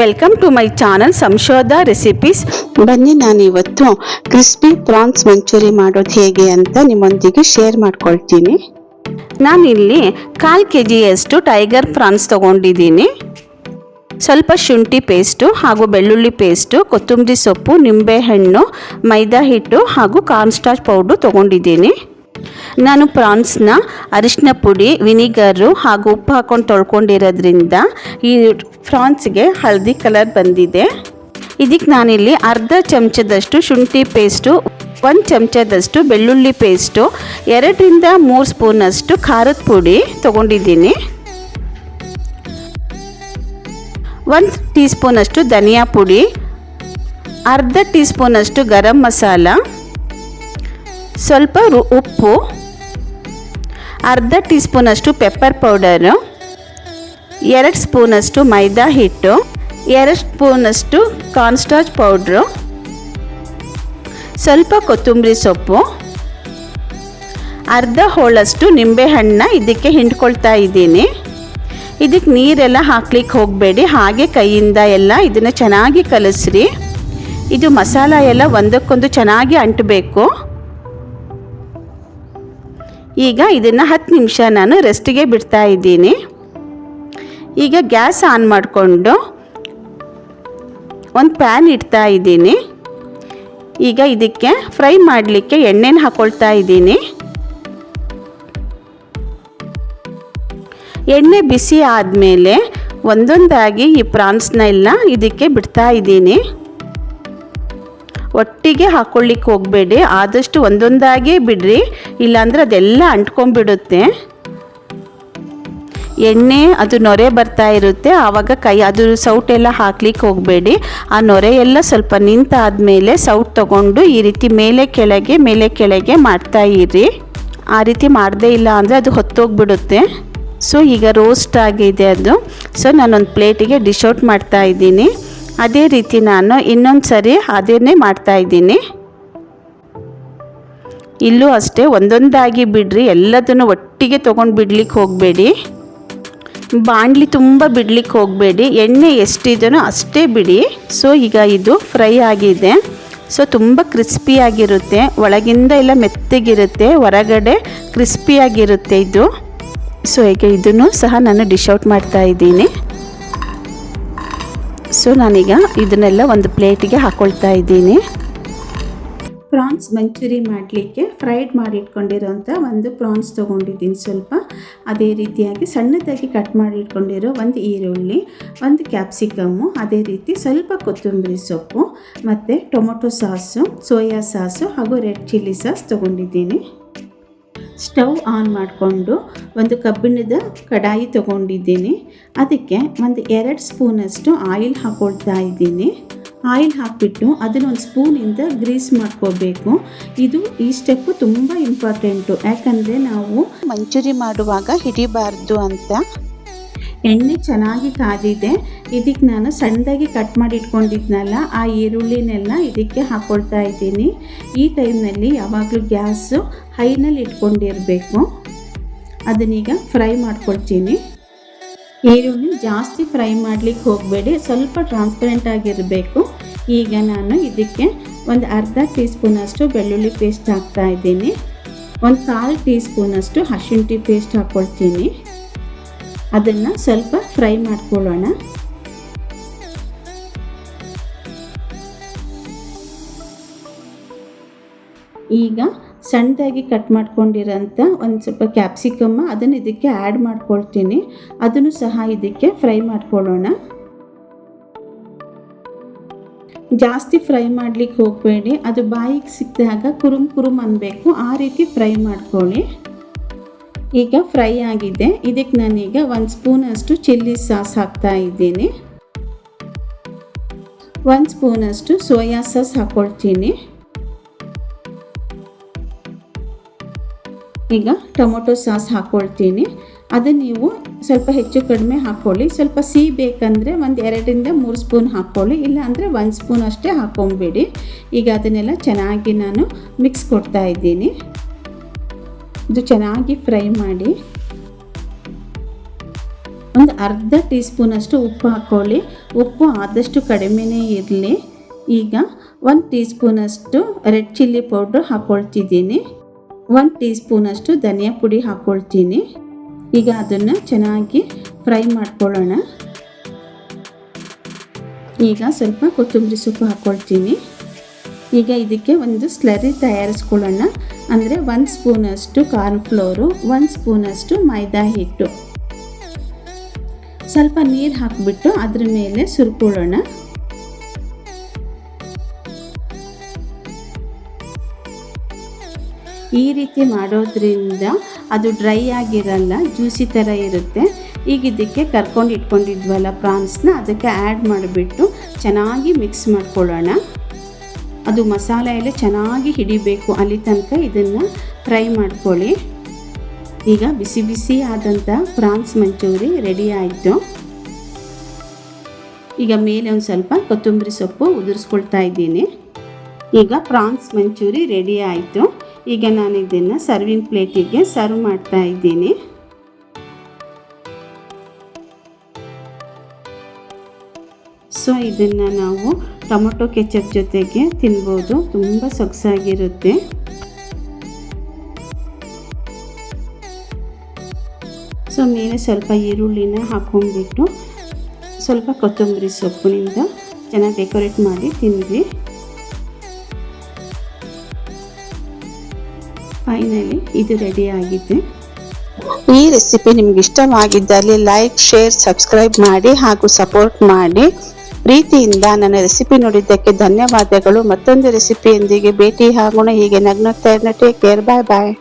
Welcome to my channel Samshodha recipes ಬನ್ನಿ ನಾನು ಇವತ್ತು ಕ್ರಿಸ್ಪಿ ಪ್ರಾನ್ಸ್ ಮಂಚೂರಿ ಮಾಡೋದು ಹೇಗೆ ಅಂತ ನಿಮ್ಮೊಂದಿಗೆ ಶೇರ್ ಮಾಡ್ಕೊಳ್ತೀನಿ. ನಾನಿಲ್ಲಿ ಕಾಲು ಕೆ ಜಿಯಷ್ಟು ಟೈಗರ್ ಪ್ರಾನ್ಸ್ ತೊಗೊಂಡಿದ್ದೀನಿ. ಸ್ವಲ್ಪ ಶುಂಠಿ ಪೇಸ್ಟು ಹಾಗೂ ಬೆಳ್ಳುಳ್ಳಿ ಪೇಸ್ಟು ಕೊತ್ತಂಬರಿ ಸೊಪ್ಪು, ನಿಂಬೆಹಣ್ಣು ಮೈದಾ ಹಿಟ್ಟು ಹಾಗೂ ಕಾರ್ನ್ಸ್ಟಾರ್ಚ್ ಪೌಡ್ರು ತೊಗೊಂಡಿದ್ದೀನಿ. ನಾನು ಪ್ರಾನ್ಸ್ನ ಅರಿಶಿನ ಪುಡಿ, ವಿನಿಗರು ಹಾಗೂ ಉಪ್ಪು ಹಾಕೊಂಡು ತೊಳ್ಕೊಂಡಿರೋದ್ರಿಂದ ಈ ಪ್ರಾನ್ಸ್ಗೆ ಹಳದಿ ಕಲರ್ ಬಂದಿದೆ. ಇದಕ್ಕೆ ನಾನಿಲ್ಲಿ ಅರ್ಧ ಚಮಚದಷ್ಟು ಶುಂಠಿ ಪೇಸ್ಟು, ಒಂದು ಚಮಚದಷ್ಟು ಬೆಳ್ಳುಳ್ಳಿ ಪೇಸ್ಟು, ಎರಡರಿಂದ ಮೂರು ಸ್ಪೂನಷ್ಟು ಖಾರದ ಪುಡಿ ತೊಗೊಂಡಿದ್ದೀನಿ. ಒಂದು ಟೀ ಸ್ಪೂನಷ್ಟು ಧನಿಯಾ ಪುಡಿ, ಅರ್ಧ ಟೀ ಸ್ಪೂನಷ್ಟು ಗರಂ ಮಸಾಲ ಸ್ವಲ್ಪ ಉಪ್ಪು, ಅರ್ಧ ಟೀ ಸ್ಪೂನಷ್ಟು ಪೆಪ್ಪರ್ ಪೌಡರು ಎರಡು ಸ್ಪೂನಷ್ಟು ಮೈದಾ ಹಿಟ್ಟು, ಎರಡು ಸ್ಪೂನಷ್ಟು ಕಾರ್ನ್ಸ್ಟಾಚ್ ಪೌಡ್ರು ಸ್ವಲ್ಪ ಕೊತ್ತಂಬರಿ ಸೊಪ್ಪು, ಅರ್ಧ ಹೋಳಷ್ಟು ನಿಂಬೆಹಣ್ಣ ಇದಕ್ಕೆ ಹಿಂಡ್ಕೊಳ್ತಾ ಇದ್ದೀನಿ. ಇದಕ್ಕೆ ನೀರೆಲ್ಲ ಹಾಕ್ಲಿಕ್ಕೆ ಹೋಗಬೇಡಿ, ಹಾಗೆ ಕೈಯಿಂದ ಎಲ್ಲ ಇದನ್ನು ಚೆನ್ನಾಗಿ ಕಲಸ್ರಿ. ಇದು ಮಸಾಲ ಎಲ್ಲ ಒಂದಕ್ಕೊಂದು ಚೆನ್ನಾಗಿ ಅಂಟಬೇಕು. ಈಗ ಇದನ್ನು ಹತ್ತು ನಿಮಿಷ ನಾನು ರೆಸ್ಟಿಗೆ ಬಿಡ್ತಾ ಇದ್ದೀನಿ. ಈಗ ಗ್ಯಾಸ್ ಆನ್ ಮಾಡಿಕೊಂಡು ಒಂದು ಪ್ಯಾನ್ ಇಡ್ತಾ ಇದ್ದೀನಿ. ಈಗ ಇದಕ್ಕೆ ಫ್ರೈ ಮಾಡಲಿಕ್ಕೆ ಎಣ್ಣೆನ ಹಾಕ್ಕೊಳ್ತಾ ಇದ್ದೀನಿ. ಎಣ್ಣೆ ಬಿಸಿ ಆದಮೇಲೆ ಒಂದೊಂದಾಗಿ ಈ ಪ್ರಾನ್ಸ್ನ ಎಲ್ಲ ಇದಕ್ಕೆ ಬಿಡ್ತಾ ಇದ್ದೀನಿ. ಒಟ್ಟಿಗೆ ಹಾಕ್ಕೊಳ್ಳಿಕ್ಕೆ ಹೋಗಬೇಡಿ. ಆದಷ್ಟು ಒಂದೊಂದಾಗಿ ಬಿಡ್ರಿ. ಇಲ್ಲಾಂದ್ರೆ ಅದೆಲ್ಲ ಅಂಟ್ಕೊಂಡ್ಬಿಡುತ್ತೆ. ಎಣ್ಣೆ ಅದು ನೊರೆ ಬರ್ತಾ ಇರುತ್ತೆ. ಆವಾಗ ಕೈ ಅದು ಸೌಟೆಲ್ಲ ಹಾಕ್ಲಿಕ್ಕೆ ಹೋಗಬೇಡಿ. ಆ ನೊರೆ ಎಲ್ಲ ಸ್ವಲ್ಪ ನಿಂತಾದಮೇಲೆ ಸೌಟ್ ತಗೊಂಡು ಈ ರೀತಿ ಮೇಲೆ ಕೆಳಗೆ ಮೇಲೆ ಕೆಳಗೆ ಮಾಡ್ತಾ ಇರಿ. ಆ ರೀತಿ ಮಾಡದೇ ಇಲ್ಲ ಅಂದರೆ ಅದು ಹೊತ್ತೋಗ್ಬಿಡುತ್ತೆ. ಸೊ ಈಗ ರೋಸ್ಟ್ ಆಗಿದೆ ಅದು. ಸೊ ನಾನೊಂದು ಪ್ಲೇಟಿಗೆ ಡಿಶ್ ಔಟ್ ಮಾಡ್ತಾ ಇದ್ದೀನಿ. ಅದೇ ರೀತಿ ನಾನು ಇನ್ನೊಂದು ಸರಿ ಅದನ್ನೇ ಮಾಡ್ತಾ ಇದ್ದೀನಿ. ಇಲ್ಲೂ ಅಷ್ಟೇ ಒಂದೊಂದಾಗಿ ಬಿಡ್ರಿ, ಎಲ್ಲದನ್ನು ಒಟ್ಟಿಗೆ ತೊಗೊಂಡು ಬಿಡ್ಲಿಕ್ಕೆ ಹೋಗಬೇಡಿ. ಬಾಣಲಿ ತುಂಬ ಬಿಡ್ಲಿಕ್ಕೆ ಹೋಗಬೇಡಿ, ಎಣ್ಣೆ ಎಷ್ಟಿದೆಯೋ ಅಷ್ಟೇ ಬಿಡಿ. ಸೊ, ಈಗ ಇದು ಫ್ರೈ ಆಗಿದೆ. ಸೊ, ತುಂಬ ಕ್ರಿಸ್ಪಿಯಾಗಿರುತ್ತೆ ಒಳಗಿಂದ ಎಲ್ಲ ಮೆತ್ತಗಿರುತ್ತೆ, ಹೊರಗಡೆ ಕ್ರಿಸ್ಪಿಯಾಗಿರುತ್ತೆ ಇದು. ಸೊ, ಈಗ ಇದನ್ನು ಸಹ ನಾನು ಡಿಶ್ ಔಟ್ ಮಾಡ್ತಾ ಇದ್ದೀನಿ. ಸೊ ನಾನೀಗ ಇದನ್ನೆಲ್ಲ ಒಂದು ಪ್ಲೇಟಿಗೆ ಹಾಕ್ಕೊಳ್ತಾ ಇದ್ದೀನಿ. ಪ್ರಾನ್ಸ್ ಮಂಚೂರಿ ಮಾಡಲಿಕ್ಕೆ ಫ್ರೈಡ್ ಮಾಡಿ ಇಟ್ಕೊಂಡಿರೋಂಥ ಒಂದು ಪ್ರಾನ್ಸ್ ತೊಗೊಂಡಿದ್ದೀನಿ ಸ್ವಲ್ಪ. ಅದೇ ರೀತಿಯಾಗಿ ಸಣ್ಣದಾಗಿ ಕಟ್ ಮಾಡಿ ಇಟ್ಕೊಂಡಿರೋ ಒಂದು ಈರುಳ್ಳಿ, ಒಂದು ಕ್ಯಾಪ್ಸಿಕಮ್ಮು, ಅದೇ ರೀತಿ ಸ್ವಲ್ಪ ಕೊತ್ತಂಬರಿ ಸೊಪ್ಪು, ಮತ್ತು ಟೊಮೊಟೊ ಸಾಸು, ಸೋಯಾ ಸಾಸು ಹಾಗೂ ರೆಡ್ ಚಿಲ್ಲಿ ಸಾಸ್ ತೊಗೊಂಡಿದ್ದೀನಿ. ಸ್ಟವ್ ಆನ್ ಮಾಡಿಕೊಂಡು ಒಂದು ಕಬ್ಬಿಣದ ಕಡಾಯಿ ತಗೊಂಡಿದ್ದೀನಿ. ಅದಕ್ಕೆ ಒಂದು ಎರಡು ಸ್ಪೂನಷ್ಟು ಆಯಿಲ್ ಹಾಕೊಳ್ತಾ ಇದ್ದೀನಿ. ಆಯಿಲ್ ಹಾಕಿಬಿಟ್ಟು ಅದನ್ನು ಒಂದು ಸ್ಪೂನಿಂದ ಗ್ರೀಸ್ ಮಾಡ್ಕೋಬೇಕು. ಇದು ಈ ಸ್ಟೆಪ್ಪು ತುಂಬ ಇಂಪಾರ್ಟೆಂಟು. ಯಾಕಂದರೆ ನಾವು ಮಂಚೂರಿ ಮಾಡುವಾಗ ಹಿಡಿಬಾರ್ದು ಅಂತ ಎಣ್ಣೆ ಚೆನ್ನಾಗಿ ಕಾದಿದೆ. ಇದಕ್ಕೆ ನಾನು ಸಣ್ಣದಾಗಿ ಕಟ್ ಮಾಡಿ ಇಟ್ಕೊಂಡಿದ್ನಲ್ಲ, ಆ ಈರುಳ್ಳಿನೆಲ್ಲ ಇದಕ್ಕೆ ಹಾಕ್ಕೊಳ್ತಾ ಇದ್ದೀನಿ. ಈ ಟೈಮ್ನಲ್ಲಿ ಯಾವಾಗಲೂ ಗ್ಯಾಸು ಹೈನಲ್ಲಿ ಇಟ್ಕೊಂಡಿರಬೇಕು. ಅದನ್ನೀಗ ಫ್ರೈ ಮಾಡ್ಕೊಳ್ತೀನಿ. ಈರುಳ್ಳಿ ಜಾಸ್ತಿ ಫ್ರೈ ಮಾಡಲಿಕ್ಕೆ ಹೋಗಬೇಡಿ, ಸ್ವಲ್ಪ ಟ್ರಾನ್ಸ್ಪರೆಂಟ್ ಆಗಿರಬೇಕು. ಈಗ ನಾನು ಇದಕ್ಕೆ ಒಂದು ಅರ್ಧ ಟೀ ಸ್ಪೂನಷ್ಟು ಬೆಳ್ಳುಳ್ಳಿ ಪೇಸ್ಟ್ ಹಾಕ್ತಾ ಇದ್ದೀನಿ. ಒಂದು ಕಾಲು ಟೀ ಸ್ಪೂನಷ್ಟು ಹಶುಂಠಿ ಪೇಸ್ಟ್ ಹಾಕ್ಕೊಳ್ತೀನಿ ಅದನ್ನು ಸ್ವಲ್ಪ ಫ್ರೈ ಮಾಡ್ಕೊಳ್ಳೋಣ. ಈಗ ಸಣ್ಣದಾಗಿ ಕಟ್ ಮಾಡ್ಕೊಂಡಿರೋಂಥ ಒಂದು ಸ್ವಲ್ಪ ಕ್ಯಾಪ್ಸಿಕಮ್ಮ ಅದನ್ನು ಇದಕ್ಕೆ ಆ್ಯಡ್ ಮಾಡ್ಕೊಳ್ತೀನಿ. ಅದನ್ನು ಸಹ ಇದಕ್ಕೆ ಫ್ರೈ ಮಾಡ್ಕೊಳ್ಳೋಣ. ಜಾಸ್ತಿ ಫ್ರೈ ಮಾಡ್ಲಿಕ್ಕೆ ಹೋಗಬೇಡಿ. ಅದು ಬಾಯಿಗೆ ಸಿಕ್ಕಿದಾಗ ಕುರುಮ್ ಕುರುಮ್ ಅನ್ನಬೇಕು ಆ ರೀತಿ ಫ್ರೈ ಮಾಡ್ಕೊಳ್ಳಿ. ಈಗ ಫ್ರೈ ಆಗಿದೆ. ಇದಕ್ಕೆ ನಾನೀಗ ಒಂದು ಸ್ಪೂನಷ್ಟು ಚಿಲ್ಲಿ ಸಾಸ್ ಹಾಕ್ತಾ ಇದ್ದೀನಿ. ಒಂದು ಸ್ಪೂನಷ್ಟು ಸೋಯಾ ಸಾಸ್ ಹಾಕ್ಕೊಳ್ತೀನಿ ಈಗ ಟೊಮೊಟೊ ಸಾಸ್ ಹಾಕ್ಕೊಳ್ತೀನಿ ಅದು ನೀವು ಸ್ವಲ್ಪ ಹೆಚ್ಚು ಕಡಿಮೆ ಹಾಕ್ಕೊಳ್ಳಿ ಸ್ವಲ್ಪ ಸಿಹಿ ಬೇಕಂದರೆ ಒಂದು ಎರಡರಿಂದ ಮೂರು ಸ್ಪೂನ್ ಹಾಕ್ಕೊಳ್ಳಿ ಇಲ್ಲ ಅಂದರೆ ಒಂದು ಸ್ಪೂನ್ ಅಷ್ಟೇ ಹಾಕ್ಕೊಂಬಿಡಿ ಈಗ ಅದನ್ನೆಲ್ಲ ಚೆನ್ನಾಗಿ ನಾನು ಮಿಕ್ಸ್ ಕೊಡ್ತಾ ಇದ್ದೀನಿ. ಇದು ಚೆನ್ನಾಗಿ ಫ್ರೈ ಮಾಡಿ ಒಂದು ಅರ್ಧ ಟೀ ಸ್ಪೂನಷ್ಟು ಉಪ್ಪು ಹಾಕ್ಕೊಳ್ಳಿ. ಉಪ್ಪು ಆದಷ್ಟು ಕಡಿಮೆನೇ ಇರಲಿ. ಈಗ ಒಂದು ಟೀ ಸ್ಪೂನಷ್ಟು ರೆಡ್ ಚಿಲ್ಲಿ ಪೌಡ್ರ್ ಹಾಕ್ಕೊಳ್ತಿದ್ದೀನಿ ಒಂದು ಟೀ ಸ್ಪೂನಷ್ಟು ಧನಿಯಾ ಪುಡಿ ಹಾಕ್ಕೊಳ್ತೀನಿ ಈಗ ಅದನ್ನು ಚೆನ್ನಾಗಿ ಫ್ರೈ ಮಾಡ್ಕೊಳ್ಳೋಣ. ಈಗ ಸ್ವಲ್ಪ ಕೊತ್ತಂಬರಿ ಸೊಪ್ಪು ಹಾಕ್ಕೊಳ್ತೀನಿ ಈಗ ಇದಕ್ಕೆ ಒಂದು ಸ್ಲರಿ ತಯಾರಿಸ್ಕೊಳ್ಳೋಣ. ಅಂದರೆ ಒಂದು ಸ್ಪೂನಷ್ಟು ಕಾರ್ನ್ಫ್ಲೋರು ಒಂದು ಸ್ಪೂನಷ್ಟು ಮೈದಾ ಹಿಟ್ಟು. ಸ್ವಲ್ಪ ನೀರು ಹಾಕಿಬಿಟ್ಟು ಅದ್ರ ಮೇಲೆ ಸುರ್ಕೊಳ್ಳೋಣ ಈ ರೀತಿ ಮಾಡೋದ್ರಿಂದ ಅದು ಡ್ರೈ ಆಗಿರಲ್ಲ ಜ್ಯೂಸಿ ಥರ ಇರುತ್ತೆ. ಈಗ ಇದಕ್ಕೆ ಕರ್ಕೊಂಡು ಇಟ್ಕೊಂಡಿದ್ವಲ್ಲ ಪ್ರಾನ್ಸ್ನ, ಅದಕ್ಕೆ ಆ್ಯಡ್ ಮಾಡಿಬಿಟ್ಟು ಚೆನ್ನಾಗಿ ಮಿಕ್ಸ್ ಮಾಡ್ಕೊಳ್ಳೋಣ. ಅದು ಮಸಾಲೆ ಎಲ್ಲ ಚೆನ್ನಾಗಿ ಹಿಡಿಬೇಕು ಅಲ್ಲಿ ತನಕ ಇದನ್ನು ಫ್ರೈ ಮಾಡ್ಕೊಳ್ಳಿ. ಈಗ ಬಿಸಿ ಬಿಸಿ ಆದಂಥ ಪ್ರಾನ್ಸ್ ಮಂಚೂರಿ ರೆಡಿ ಆಯಿತು. ಈಗ ಮೇಲೆ ಒಂದು ಸ್ವಲ್ಪ ಕೊತ್ತಂಬರಿ ಸೊಪ್ಪು ಉದುರಿಸ್ಕೊಳ್ತಾ ಇದ್ದೀನಿ. ಈಗ ಪ್ರಾನ್ಸ್ ಮಂಚೂರಿ ರೆಡಿ ಆಯಿತು. ಈಗ ನಾನು ಇದನ್ನು ಸರ್ವಿಂಗ್ ಪ್ಲೇಟಿಗೆ ಸರ್ವ್ ಮಾಡ್ತಾ ಇದ್ದೀನಿ. ಸೊ ಇದನ್ನು ನಾವು ಟೊಮೊಟೊ ಕೆಚಪ್ ಜೊತೆಗೆ ತಿನ್ಬೋದು. ತುಂಬ ಸೊಗಸಾಗಿರುತ್ತೆ. ಸೊ ಮೇಲೆ ಸ್ವಲ್ಪ ಈರುಳ್ಳಿನ ಹಾಕೊಂಡ್ಬಿಟ್ಟು ಸ್ವಲ್ಪ ಕೊತ್ತಂಬರಿ ಸೊಪ್ಪಿನಿಂದ ಚೆನ್ನಾಗಿ ಡೆಕೋರೇಟ್ ಮಾಡಿ ತಿಂದ್ವಿ ಫೈನಲಿ ಇದು ರೆಡಿ ಆಗಿದೆ. ಈ ರೆಸಿಪಿ ನಿಮ್ಗೆ ಇಷ್ಟವಾಗಿದ್ದಲ್ಲಿ ಲೈಕ್, ಶೇರ್, ಸಬ್ಸ್ಕ್ರೈಬ್ ಮಾಡಿ ಹಾಗೂ ಸಪೋರ್ಟ್ ಮಾಡಿ. ಪ್ರೀತಿಯಿಂದ ನನ್ನ ರೆಸಿಪಿ ನೋಡಿದ್ದಕ್ಕೆ ಧನ್ಯವಾದಗಳು. ಮತ್ತೊಂದು ರೆಸಿಪಿಯೊಂದಿಗೆ ಭೇಟಿ. ಆಗೋಣ ಹೀಗೆ ನಗ್ನಗ್ತಾ ಟೇಕ್ ಕೇರ್, ಬಾಯ್ ಬಾಯ್.